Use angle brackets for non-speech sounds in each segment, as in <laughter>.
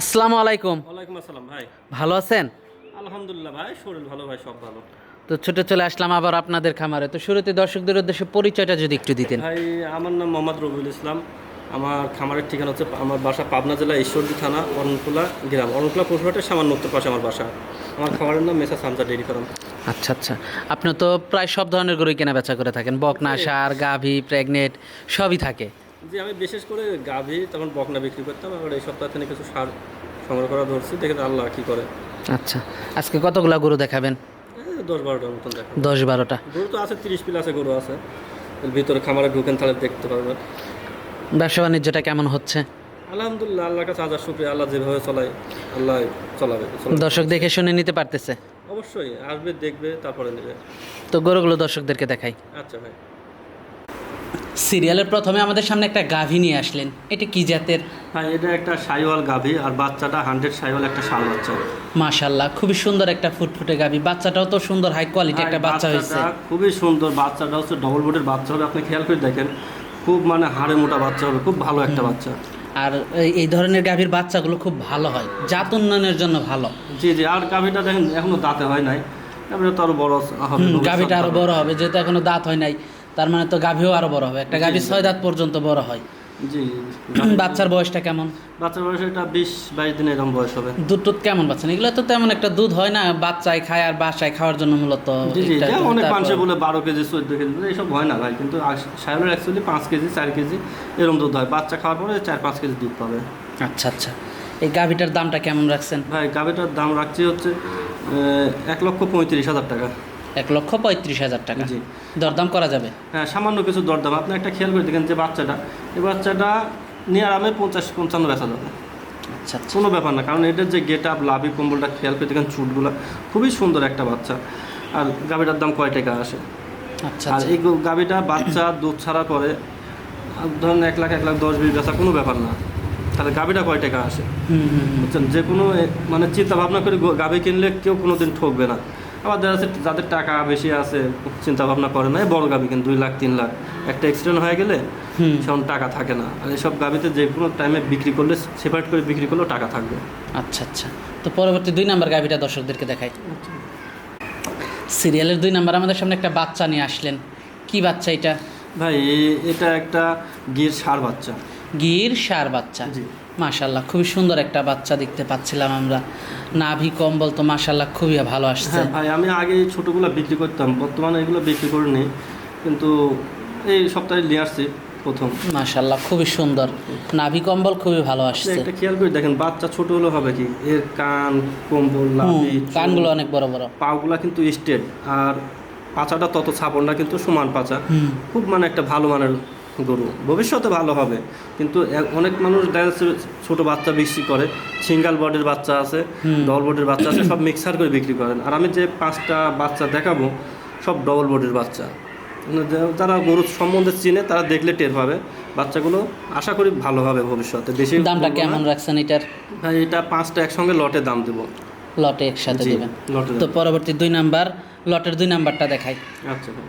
আসসালামু আলাইকুম। ওয়ালাইকুম আসসালাম ভাই। ভালো আছেন? আলহামদুলিল্লাহ ভাই শরীর ভালো ভাই সব ভালো। তো ছোট চলে আসলাম আবার আপনাদের খামারে। তো শুরুতে দর্শকদের উদ্দেশ্যে পরিচয়টা যদি একটু দিতেন। ভাই আমার নাম মোহাম্মদ রবিউল ইসলাম। আমার খামারের ঠিকানা হচ্ছে আমার বাসা পাবনা জেলা ঈশ্বরদী থানা অরণকুলা গ্রাম। অরণকুলা পশুহাটের সামান্য উত্তর পাশে আমার বাসা। আমার খামারের নাম মেসা সামসা ডেরি ফার্ম। আচ্ছা আচ্ছা। আপনি তো প্রায় সব ধরনের গরুই কেনা বেচা করে থাকেন। বকনা সার গাভী প্রেগনেট সবই থাকে। যে আমি বিশেষ করে গাভী তখন বকনা বিক্রি করতাম আবার এই সপ্তাহ থেকে কিছু সার সংগ্রহ করা ধরছি দেখে আল্লাহ কী করে। আচ্ছা আজকে কতগুলা গরু দেখাবেন? দশ বারোটার মতন দেখো দশ বারোটা। গরু তো আছে তিরিশ পিল আছে গরু আছে। ভিতরে খামারে ঢুকেন তাহলে দেখতে পারবেন। ব্যবসা বাণিজ্যটা কেমন হচ্ছে? আলহামদুলিল্লাহ আল্লাহর কাছে হাজার শুক্রিয়া আল্লাহ যেভাবে চলায় আল্লাহ চলাবে। দর্শক দেখে শুনে নিতে পারতেছে? অবশ্যই আসবে দেখবে তারপরে নেবে। তো গরুগুলো দর্শকদেরকে দেখাই। আচ্ছা ভাই। সিরিয়ালের প্রথমে আমাদের সামনে একটা গাভী নিয়ে আসলেন। এটা কি জাতের? হ্যাঁ এটা একটা সাইওয়াল গাভী আর বাচ্চাটা হান্ড্রেড সাইওয়াল একটা ষাঁড় বাচ্চা। মাশাল্লাহ খুবই সুন্দর একটা ফুটফুটে গাভী। বাচ্চাটাও তো সুন্দর হাই কোয়ালিটি একটা বাচ্চা হয়েছে। খুবই সুন্দর বাচ্চাটা হচ্ছে ডবল বোর্ডের বাচ্চা হবে আপনি খেয়াল করে দেখেন। খুব মানে হাড়ে মোটা বাচ্চা হবে খুব ভালো একটা বাচ্চা। আর এই- ধরনের গাভীর বাচ্চাগুলো খুব ভালো হয় জাত উন্নয়নের জন্য ভালো। জি জি আর গাভীটা দেখেন এখনও দাঁতে হয় নাই। গাভীটা তো আরও বড় হবে গাভীটা আরও বড় হবে যেহেতু এখনও দাঁত হয় নাই। তার মানে তো গাভীও আরও বড় হবে। একটা গাভী ছয় দাঁত পর্যন্ত বড় হয়। জি। বাচ্চার বয়সটা কেমন? বাচ্চার বয়স এটা বিশ বাইশ দিন এরকম বয়স হবে। দুধ টুধ কেমন পাচ্ছেন? এগুলো তো তেমন একটা দুধ হয় না বাচ্চায় খায় আর বাসায় খাওয়ার জন্য মূলত অনেক মানুষে বলে বারো কেজি চোদ্দ কেজি এইসব হয় না ভাই। কিন্তু সাইলের অ্যাকচুয়ালি পাঁচ কেজি চার কেজি এরকম দুধ হয়। বাচ্চা খাওয়ার পরে চার পাঁচ কেজি দুধ পাবে। আচ্ছা আচ্ছা। এই গাভীটার দামটা কেমন রাখছেন? ভাই গাভিটার দাম রাখছি হচ্ছে এক লক্ষ পঁয়ত্রিশ হাজার টাকা। এক লক্ষ পঁয়ত্রিশ হাজার টাকা। জি। দরদাম করা যাবে? হ্যাঁ সামান্য কিছু দরদাম। আপনি একটা খেয়াল করে দেখেন যে বাচ্চাটা এই বাচ্চাটা নিয়ে আরামে পঞ্চাশ পঞ্চান্ন বেচা যাবে। আচ্ছা আচ্ছা। কোনো ব্যাপার না কারণ এটার যে গেট আপ লাভি কম্বলটা খেয়াল করে দেখেন চুটগুলো খুবই সুন্দর একটা বাচ্চা। আর গাভিটার দাম কয় টাকা আসে? আচ্ছা আর আচ্ছা। এই গাভিটা বাচ্চা দুধ ছাড়ার পরে ধরেন এক লাখ এক লাখ দশ বিশ বেচা কোনো ব্যাপার না। তাহলে গাভিটা কয় টাকা আসে? হুম হুম হুম। বুঝছেন? যে কোনো মানে চিন্তা ভাবনা করে গাভী কিনলে কেউ কোনো দিন ঠকবে না। আবার দেখা যাচ্ছে যাদের টাকা বেশি আছে চিন্তা ভাবনা করে না বড় গাভী কিন্তু দুই লাখ তিন লাখ। একটা অ্যাক্সিডেন্ট হয়ে গেলে সেমন টাকা থাকে না। আর এইসব গাভীতে যে কোনো টাইমে বিক্রি করলে সেপারেট করে বিক্রি করলেও টাকা থাকবে। আচ্ছা আচ্ছা। তো পরবর্তী দুই নাম্বার গাভিটা দর্শকদেরকে দেখাই। সিরিয়ালের দুই নাম্বার আমাদের সামনে একটা বাচ্চা নিয়ে আসলেন। কি বাচ্চা এটা? ভাই এটা একটা গির সার বাচ্চা। গির সার বাচ্চা। জি। মাশাল্লাহ খুবই সুন্দর একটা বাচ্চা দেখতে পাচ্ছিলাম আমরা। নাভি কম্বল তো মাশাল্লাহ খুবই ভালো আসছে। হ্যাঁ ভাই আমি আগে ছোটোগুলো বিক্রি করতাম বর্তমানে এগুলো বিক্রি করে নিই কিন্তু এই সপ্তাহে নিয়ে আসছি প্রথম। মাশাল্লাহ খুবই সুন্দর। নাভি কম্বল খুবই ভালো আসছে। একটা খেয়াল করে দেখেন বাচ্চা ছোট হলে হবে কি? এর কান কম্বল লাভি কানগুলো অনেক বড় বড়। পাগুলা কিন্তু স্ট্রেট আর পাচাটা তত ছাপনটা কিন্তু সমান পাচা খুব মানে একটা ভালো মানের গরু। ভবিষ্যতে ভালো হবে। কিন্তু অনেক মানুষ দেখা যাচ্ছে ছোট বাচ্চা বিক্রি করে সিঙ্গেল বডির বাচ্চা আছে ডবল বডির বাচ্চা আছে সব মিক্সার করে বিক্রি করেন। আর আমি যে পাঁচটা বাচ্চা দেখাবো সব ডবল বডির বাচ্চা। মানে যারা গরু সম্বন্ধে চিনে তারা দেখলে টের পাবে। বাচ্চাগুলো আশা করি ভালো হবে ভবিষ্যতে। বেশি দামটা কেমন রাখছেন এটার? ভাই এটা পাঁচটা একসঙ্গে লটে দাম দেবো। লটে একসাথে দেবেন। লটে তো পরবর্তী দুই নাম্বার লটের দুই নাম্বারটা দেখাই। আচ্ছা ভাই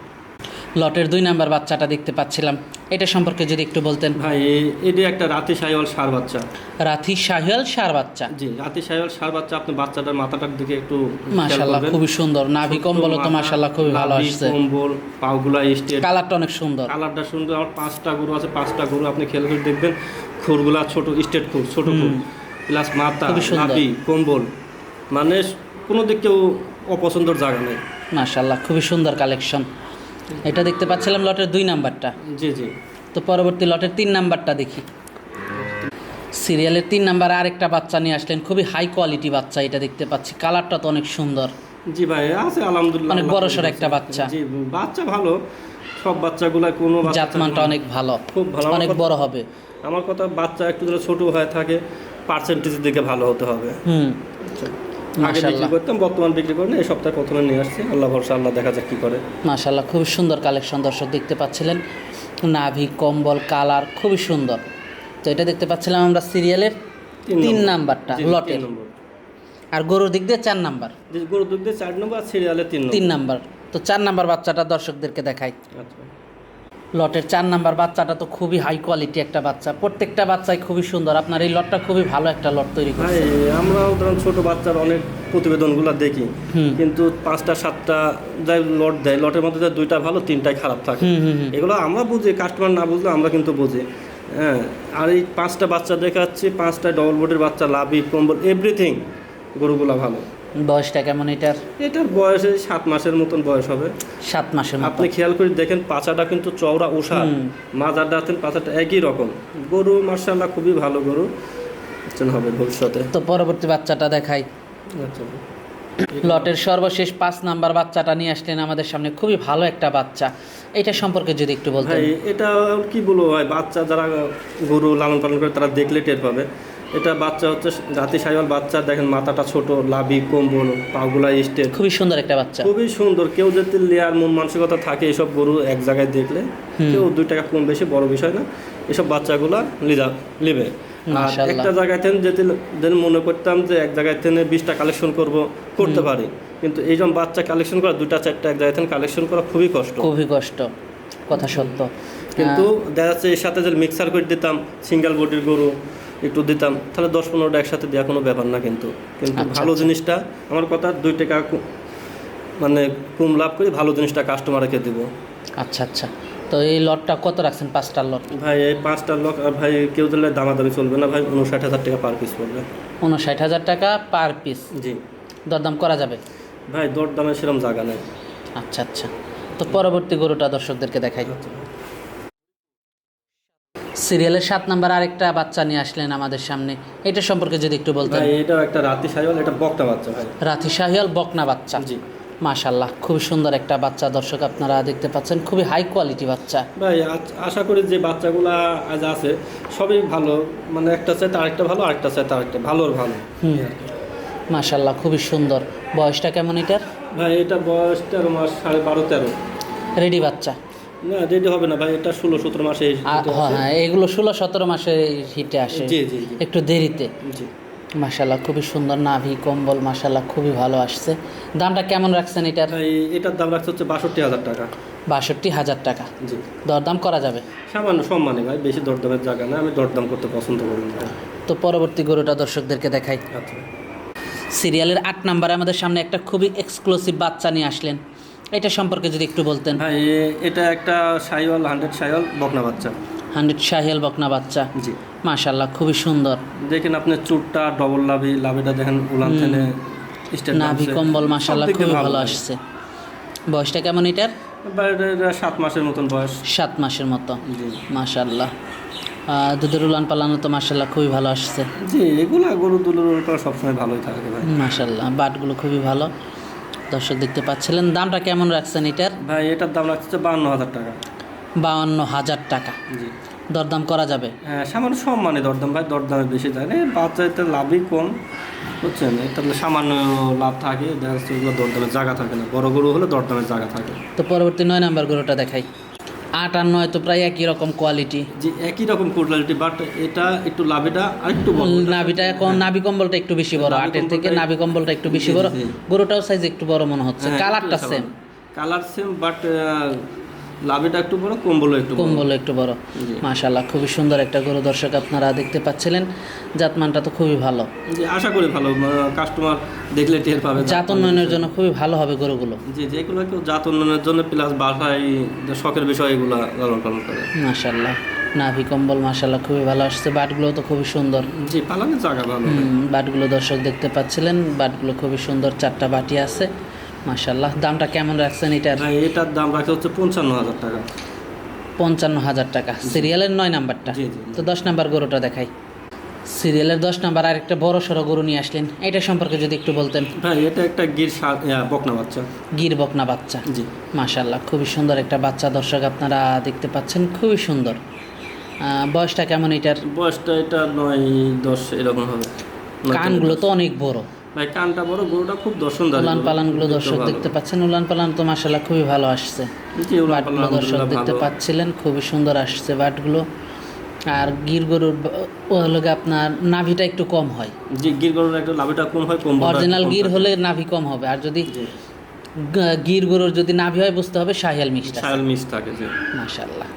লটের দুই নাম্বার বাচ্চাটা দেখতে পাচ্ছিলাম। এটা সম্পর্কে যদি একটু বলতেন। ভাই এটা একটা রাতি সাইওয়াল সার বাচ্চা। রাতি শাহিয়াল সার বাচ্চা? জি রাতি সাইওয়াল সার বাচ্চা আপনি বাচ্চাটার মাথাটার দিকে একটু খেয়াল মাশাল্লাহ খুবই সুন্দর। নাভি কম্বলও তো মাথা, মাশাল্লাহ খুবই ভালো আসছে। কম্বল পাগুলা স্টেট। কালারটা অনেক সুন্দর। কালারটা সুন্দর আমার পাঁচটা গরু আছে পাঁচটা গরু আপনি খেয়াল করে দেখবেন। খুরগুলা ছোট স্টেট খুর ছোট খুর। প্লাস মাথা। নাভি কম্বল। মানে কোনো দিক কেউ অপছন্দর জায়গা নেই। মাশাল্লাহ খুবই সুন্দর কালেকশন। এটা দেখতে পাচ্ছিলাম লটের দুই নাম্বারটা। জি জি। তো পরবর্তী লটের তিন নাম্বারটা দেখি। সিরিয়ালের তিন নাম্বার আরেকটা বাচ্চা নিয়ে আসলেন। খুবই হাই কোয়ালিটি বাচ্চা এটা দেখতে পাচ্ছি। কালারটা তো অনেক সুন্দর। জি ভাই আছে আলহামদুলিল্লাহ অনেক বড়সড় করেছে। একটা বাচ্চা। জি বাচ্চা ভালো। সব বাচ্চাগুলা কোনো জাতমানটা অনেক ভালো। খুব ভালো। অনেক বড় হবে। আমার কথা বাচ্চা একটু ছোট হয়ে থাকে পার্সেন্টেজের দিকে ভালো হতে হবে। হুম। আগে বিক্রি মাশাল্লাহ করতাম বর্তমান বিক্রি করি এই সপ্তাহে প্রথমে নিয়ে আসছি। আল্লাহ ভরসা আল্লাহ দেখা যাক কি করে। মাশাল্লাহ খুবই সুন্দর কালেকশন দর্শক দেখতে পাচ্ছিলেন। নাভি কম্বল কালার খুবই সুন্দর। তো এটা দেখতে পাচ্ছিলাম আমরা সিরিয়ালের তিন নাম্বারটা লটের। আর গরুর দিক দিয়ে চার নাম্বার। যে গরু দুধ দিয়ে চার নম্বর আর সিরিয়ালে তিন তিন নাম্বার। তো চার নাম্বার বাচ্চাটা দর্শকদেরকে দেখাই। আচ্ছা। লটের চার নাম্বার বাচ্চাটা তো খুবই হাই কোয়ালিটি একটা বাচ্চা। প্রত্যেকটা বাচ্চাই খুবই সুন্দর। আপনার এই লটটা খুবই ভালো একটা লট তৈরি ভাই করছে। আমরাও ধরুন ছোট বাচ্চার অনেক প্রতিবেদনগুলো দেখি। কিন্তু পাঁচটা সাতটা যাই লট দেয় লটের মধ্যে দুইটা ভালো তিনটাই খারাপ থাকে। এগুলো আমরা বুঝি কাস্টমার না বুঝলে আমরা কিন্তু বুঝি। হ্যাঁ আর এই পাঁচটা বাচ্চা দেখাচ্ছি পাঁচটা ডবল বোর্ডের বাচ্চা লাভি কম্বল এভরিথিং গরুগুলা ভালো। বয়সটা কেমন এটার? এটার বয়সে সাত মাসের মতন বয়স হবে। সাত মাসের আপনি খেয়াল করে দেখেন পাচাটা কিন্তু চওড়া হুম। মাজার দাঁতেন পাচাটা একই রকম। গরু মার্শাল্লাহ খুবই ভালো গরু। বুঝছেন হবে ভবিষ্যতে। তো পরবর্তী বাচ্চাটা দেখাই। আচ্ছা। লটের সর্বশেষ পাঁচ নাম্বার বাচ্চাটা নিয়ে আসলেন আমাদের সামনে খুবই ভালো একটা বাচ্চা। এটা সম্পর্কে যদি একটু বলতেন। ভাই এটা কি বলব ভাই বাচ্চা যারা গরু লালন পালন করে তারা দেখলে টের পাবে। এটা বাচ্চা হচ্ছে জাতি সাইওয়াল বাচ্চা দেখেন মাথাটা ছোট লাভি কম্বল পাগুলা স্টেট। খুবই সুন্দর একটা বাচ্চা। খুবই সুন্দর কেউ যদি লেয়ার মন মানসিকতা থাকে এসব গরু এক জায়গায় দেখলে কেউ দুই টাকা কম বেশি বড় বিষয় না এসব বাচ্চাগুলা লিদা লিবে। আর একটা জায়গায় থেকে যদি মনে করতাম যে এক জায়গায় থেকে বিশটা কালেকশন করব করতে পারি। কিন্তু এই এইরকম বাচ্চা কালেকশন করা দুটা চারটা এক জায়গায় থেকে কালেকশন করা খুবই কষ্ট। খুবই কষ্ট কথা সত্য। কিন্তু দেখা যাচ্ছে এর সাথে যদি মিক্সার করে দিতাম সিঙ্গেল বডির গরু একটু দিতাম তাহলে দশ পনেরোটা একসাথে দেওয়া কোনো ব্যাপার না কিন্তু। কিন্তু আচ্ছা, ভালো আচ্ছা। জিনিসটা আমার কথা দুই টাকা মানে কম লাভ করে ভালো জিনিসটা কাস্টমারকে দিব। আচ্ছা আচ্ছা। তো এই লটটা কত রাখছেন পাঁচটার লট? ভাই এই পাঁচটা লোক আর ভাই কেউ দিলে দামাদামি চলবে না ভাই উনষাট হাজার টাকা পার পিস পড়বে। উনষাট হাজার টাকা পার পিস জি। দরদাম করা যাবে? ভাই দর দামে সেরকম জায়গা নেই। আচ্ছা আচ্ছা। তো পরবর্তী গরুটা দর্শকদেরকে দেখাই। সিরিয়ালের সাত নাম্বার আরেকটা বাচ্চা নিয়ে আসলেন আমাদের সামনে। এটা সম্পর্কে যদি একটু বলতেন। ভাই এটাও একটা রাতি সাইওয়াল এটা বকনা বাচ্চা ভাই। রাথি শাহিয়াল বকনা বাচ্চা। জি। মাশাল্লাহ খুবই সুন্দর একটা বাচ্চা দর্শক আপনারা দেখতে পাচ্ছেন খুবই হাই কোয়ালিটি বাচ্চা। ভাই আশা করি যে বাচ্চাগুলা আজ আছে সবই ভালো। মানে একটা চাইতে আরেকটা ভালো আরেকটা চাইতে আরেকটা ভালোর ভালো। মাশাল্লাহ খুবই সুন্দর। বয়সটা কেমন এটার? ভাই এটা বয়স তেরো মাস সাড়ে বারো তেরো। রেডি বাচ্চা। না রেডি হবে না ভাই এটা ষোলো সতেরো মাসে হ্যাঁ হ্যাঁ এগুলো ষোলো সতেরো মাসে হিটে আসে। জি জি জি। একটু দেরিতে। জি। মাশাল্লাহ খুবই সুন্দর নাভি কম্বল মাশাল্লাহ খুবই ভালো আসছে। দামটা কেমন রাখছেন এটার? এটার দাম রাখছে হচ্ছে বাষট্টি হাজার টাকা। বাষট্টি হাজার টাকা। জি। দরদাম করা যাবে? সামান্য সম্মানে ভাই বেশি দরদামের জায়গা না আমি দরদাম করতে পছন্দ করি তো পরবর্তী গরুটা দর্শকদেরকে দেখাই। আচ্ছা। সিরিয়ালের আট নাম্বারে আমাদের সামনে একটা খুবই এক্সক্লুসিভ বাচ্চা নিয়ে আসলেন। এটা সম্পর্কে যদি একটু বলতেন। এ- এটা একটা সাইওয়াল হান্ড্রেড সাইওয়াল বকনা বাচ্চা। হান্ড্রেড শাহিয়াল বকনা বাচ্চা। জি। মাশাল্লাহ খুবই সুন্দর। দেখেন আপনি চুটটা ডবল লাভি লাভিটা দেখেন উলান থেকে নাভি কম্বল মাশাল্লাহ খুবই ভালো আসছে। বয়সটা কেমন এটার? সাত মাসের মতন বয়স। সাত মাসের মতো। জি। মাশাল্লাহ দুধের উলান পালানো তো মাশাল্লাহ খুবই ভালো আসছে। জি এগুলা গরু দুলোর সবসময় ভালোই থাকে মাশাল্লাহ বাটগুলো খুবই ভালো। দর্শক দেখতে পাচ্ছিলেন। দামটা কেমন রাখছেন এটার? ভাই এটার দাম রাখছে বাহান্ন হাজার টাকা। বাহান্ন হাজার টাকা। জি। দরদাম করা যাবে? হ্যাঁ সামান্য সম্মানে দরদাম ভাই দরদামে বেশি থাকে বাচ্চা বাচ্চাতে লাভই কম বুঝছেন? এটা সামান্য লাভ থাকে দেখা যাচ্ছে ওগুলো দরদামের জায়গা থাকে না। বড় গরু হলে দরদামের জায়গা থাকে। তো পরবর্তী নয় নাম্বার গরুটা দেখাই। আট আর নয় তো প্রায় একই রকম কোয়ালিটি যে একই রকম কোয়ালিটি বাট এটা একটু লাভিটা আরেকটু বড়। নাভিটা এখন নাভি কম্বলটা একটু বেশি বড়। আটের থেকে নাভি কম্বলটা একটু বেশি বড়। গরুটাও সাইজ একটু বড় মনে হচ্ছে। হ্যাঁ, কালারটা সেম কালার সেম বাট লাভিটা একটু বড় কম্বলও একটু কম্বল একটু বড়। জি। মাশাল্লাহ খুবই সুন্দর একটা গরু দর্শক আপনারা দেখতে পাচ্ছিলেন। জাতমানটা তো খুবই ভালো। জি আশা করি ভালো। কাস্টমার দেখলে টের পাবে জাত উন্নয়নের জন্য খুবই ভালো হবে গরুগুলো। জি যেগুলো কেউ জাত উন্নয়নের জন্য প্লাস বাসায় শখের বিষয় এগুলো লালন পালন করে। মাশাল্লাহ নাভি কম্বল মাশাল্লাহ খুবই ভালো আসছে। বাটগুলো তো খুবই সুন্দর। জি পালানের জায়গা ভালো। বাটগুলো দর্শক দেখতে পাচ্ছিলেন। বাটগুলো খুবই সুন্দর চারটা বাটি আছে। মাশাল্লাহ দামটা কেমন রাখছেন এটার? এটার দাম রাখে হচ্ছে পঞ্চান্ন হাজার টাকা। পঞ্চান্ন হাজার টাকা সিরিয়ালের নয় নাম্বারটা। তো দশ নাম্বার গরুটা দেখাই। সিরিয়ালের দশ নাম্বার আর একটা বড় সড়ো গরু নিয়ে আসলেন। এটা সম্পর্কে যদি একটু বলতেন। ভাই এটা একটা গির বকনা বাচ্চা। গির বকনা বাচ্চা। জি। মাশাল্লাহ খুবই সুন্দর একটা বাচ্চা। দর্শক আপনারা দেখতে পাচ্ছেন খুবই সুন্দর। বয়সটা কেমন এটার? বয়সটা এটা নয় দশ এরকম হবে। কানগুলো তো অনেক বড়। ভাই কানটা বড় গরুটা খুব দর্শনদারি উলান পালানগুলো দর্শক দেখতে পাচ্ছেন। উলান পালান তো খুবই ভালো আসছে। জি বাটগুলো দর্শক দেখতে পাচ্ছিলেন খুবই সুন্দর আসছে বাটগুলো। আর গির গরুর হলো আপনার নাভিটা একটু কম হয়। জি গির গরুর একটা লাভিটা কম হয় কম অরিজিনাল গির হলে নাভি কম হবে। আর যদি গির গরুর যদি নাভি হয় বুঝতে হবে শাহিয়াল মিক্সটা মিস থাকে মাশাল্লাহ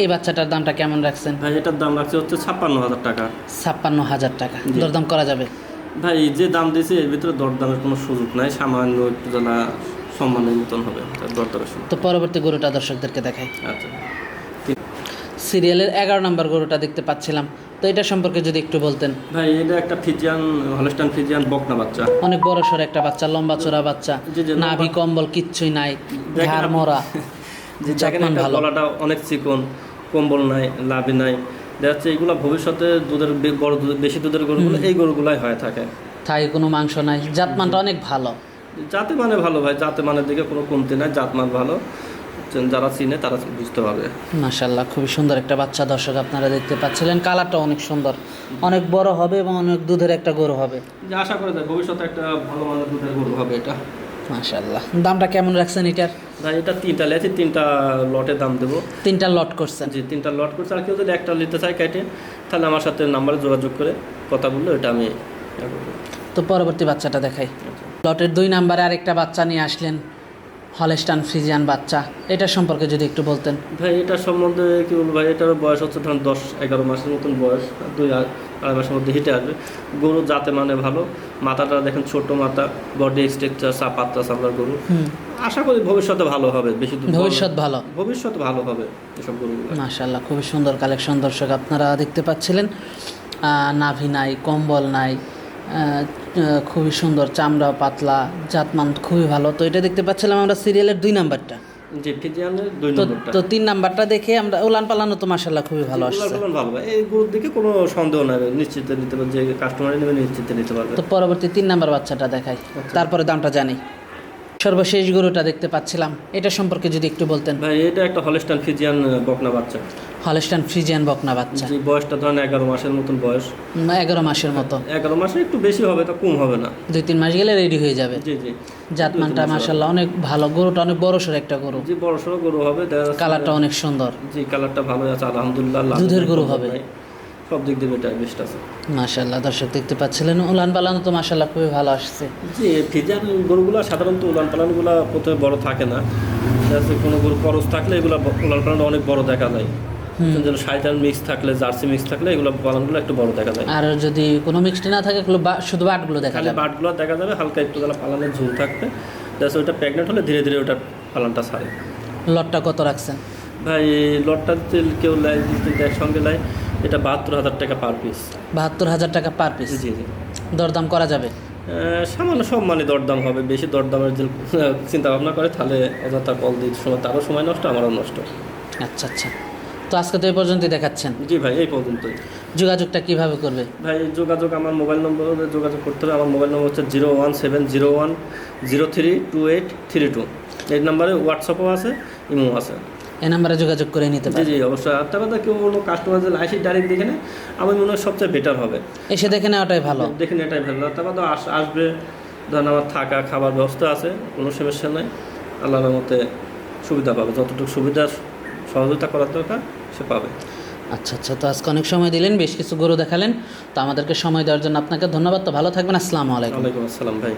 এই বাচ্চাটার দামটা কেমন রাখছেন? ভাই এটার দাম রাখছে হচ্ছে ছাপ্পান্ন হাজার টাকা। ছাপ্পান্ন হাজার টাকা। দরদাম করা যাবে? ভাই যে দাম দিয়েছে এর ভিতরে দরদামের কোনো সুযোগ নাই। সামান্য একটু যারা সম্মানের মতন হবে দরদামের সুযোগ। তো পরবর্তী গরুটা দর্শকদেরকে দেখাই। আচ্ছা। সিরিয়ালের এগারো নম্বর গরুটা দেখতে পাচ্ছিলাম। তো এটা সম্পর্কে যদি একটু বলতেন। ভাই এটা একটা ফিজিয়ান হলস্টান ফিজিয়ান বকনা বাচ্চা। অনেক বড় সড় একটা বাচ্চা লম্বা চোরা বাচ্চা। নাভি কম্বল কিচ্ছুই নাই। ঘাড় মরা যে <laughs> দেখেন গলাটা অনেক চিকন কম্বল নাই লাভি নাই। দেখা যাচ্ছে এগুলো ভবিষ্যতে দুধের বড় দুধ বেশি দুধের গরুগুলো এই গরুগুলাই হয়ে থাকে। থাই কোনো মাংস নাই। জাতমানটা অনেক ভালো। জাতে মানে ভালো ভাই জাতে মানের দিকে কোনো কমতি নাই জাত মান ভালো যারা চিনে তারা বুঝতে পারবে। মাশাল্লাহ খুবই সুন্দর একটা বাচ্চা দর্শক আপনারা দেখতে পাচ্ছিলেন। কালারটা অনেক সুন্দর। অনেক বড় হবে এবং অনেক দুধের একটা গরু হবে। যে আশা করে যায় ভবিষ্যতে একটা ভালো মানের দুধের গরু হবে এটা। মাশাল্লাহ দামটা কেমন রাখছেন এটার? ভাই এটা তিনটা লেছি তিনটা লটে দাম দেবো। তিনটা লট করছেন? জি তিনটা লট করছে। আর কেউ যদি একটা নিতে চায় কেটে তাহলে আমার সাথে নাম্বারে যোগাযোগ করে কথা বলল এটা আমি তো পরবর্তী বাচ্চাটা দেখাই। আচ্ছা। লটের দুই নাম্বারে আরেকটা বাচ্চা নিয়ে আসলেন। হলেস্টান ফ্রিজিয়ান বাচ্চা এটা সম্পর্কে যদি একটু বলতেন। ভাই এটার সম্বন্ধে কি বলব ভাই এটার বয়স হচ্ছে ধরুন দশ এগারো মাসের মতন বয়স দুই আড়াই মাসের মধ্যে হিটে আসবে। গরু যাতে মানে ভালো মাথাটা দেখেন ছোট মাথা বডি স্ট্রাকচার চা পাত্তা চামড়ার গরু। আশা করি ভবিষ্যতে ভালো হবে বেশি ভবিষ্যৎ ভালো। ভবিষ্যৎ ভালো হবে এসব গরুগুলো। মাশাল্লাহ খুবই সুন্দর কালেকশন দর্শক আপনারা দেখতে পাচ্ছিলেন। নাভি নাই কম্বল নাই খুবই সুন্দর চামড়া পাতলা জাতমান খুবই ভালো। তো এটা দেখতে পাচ্ছিলাম আমরা সিরিয়ালের দুই নাম্বারটা। তো তো তিন নাম্বারটা দেখে আমরা উলান পালানো তো মার্শাল্লাহ খুবই ভালো আসছে। ভালো এই গুরুর দিকে কোনো সন্দেহ নাই নিশ্চিত নিতে পারবে যে কাস্টমার নেবে নিশ্চিত নিতে পারবে। তো পরবর্তী তিন নাম্বার বাচ্চাটা দেখাই। তারপরে দামটা জানি। সর্বশেষ গরুটা দেখতে পাচ্ছিলাম। এটা সম্পর্কে যদি একটু বলতেন। ভাই এটা একটা হলস্টান ফ্রিজিয়ান বকনা বাচ্চা। হলস্টান ফ্রিজিয়ান বকনা বাচ্চা। যে বয়সটা ধরেন এগারো মাসের মতন বয়স। এগারো মাসের মতো। এগারো মাসে একটু বেশি হবে তা কম হবে না। দুই তিন মাস গেলে রেডি হয়ে যাবে। জি জি। জাতমানটা মাশাল্লাহ অনেক ভালো। গরুটা অনেক বড় সড় একটা গরু। জি বড় সড়ো গরু হবে। কালারটা অনেক সুন্দর। জি কালারটা ভালো আছে আলহামদুলিল্লাহ দুধের গরু হবে। সব দিক দিয়ে এটা বেস্ট আছে। মাশাল্লাহ দর্শক দেখতে পাচ্ছিলেন উলান পালানো তো মাশাল্লাহ খুবই ভালো আসছে। জি ফিজিয়ান গরুগুলো সাধারণত উলান পালানগুলো প্রথমে বড় থাকে না। কোনো গরু করস থাকলে এগুলো উলান পালান অনেক বড় দেখা যায়। যেন সাইটার মিক্স থাকলে জার্সি মিক্স থাকলে এগুলো পালানগুলো একটু বড় দেখা যায়। আর যদি কোনো মিক্সড না থাকে এগুলো শুধু বাটগুলো দেখা যাবে। বাটগুলো দেখা যাবে হালকা একটু গেলে পালানের ঝুল থাকবে। জাস্ট ওইটা প্রেগনেন্ট হলে ধীরে ধীরে ওটা পালানটা ছাড়ে। লটটা কত রাখছেন? ভাই লটটা যদি কেউ লাই যদি একসঙ্গে লাই এটা বাহাত্তর হাজার টাকা পার পিস বাহাত্তর হাজার টাকা পার পিস জি জি। দরদাম করা যাবে? সামান্য সব মানে দরদাম হবে বেশি দরদামের যে চিন্তা ভাবনা করে তাহলে অযথা কল দিতে সময় তারও সময় নষ্ট আমারও নষ্ট। আচ্ছা আচ্ছা। তো আজকে তো এই পর্যন্তই দেখাচ্ছেন। জি ভাই এই পর্যন্তই। যোগাযোগটা কীভাবে করবে? ভাই যোগাযোগ আমার মোবাইল নম্বরে যোগাযোগ করতে হবে আমার মোবাইল নম্বর হচ্ছে zero one seven zero one zero three two eight three two. এই নাম্বারে হোয়াটসঅ্যাপও আছে ইমো আছে। এই নাম্বারে যোগাযোগ করে নিতে পারেন জি অবশ্যই। আর তারপরে কেউ কোনো কাস্টমার যদি আইসি ডাইরেক্ট দেখে নেয় আমার মনে হয় সবচেয়ে বেটার হবে। এসে দেখে নেওয়াটাই ভালো। দেখে নিয়ে এটাই ভালো তারপর তো আস- আসবে ধরেন আমার থাকা খাবার ব্যবস্থা আছে কোনো সমস্যা নাই। আল্লাহর মতে সুবিধা পাবে। যতটুকু সুবিধা সহযোগিতা করার দরকার সে পাবে। আচ্ছা আচ্ছা। তো আজকে অনেক সময় দিলেন বেশ কিছু গরু দেখালেন। তো আমাদেরকে সময় দেওয়ার জন্য আপনাকে ধন্যবাদ। তো ভালো থাকবেন। আসসালামু আলাইকুম। ওয়ালাইকুম আসসালাম ভাই।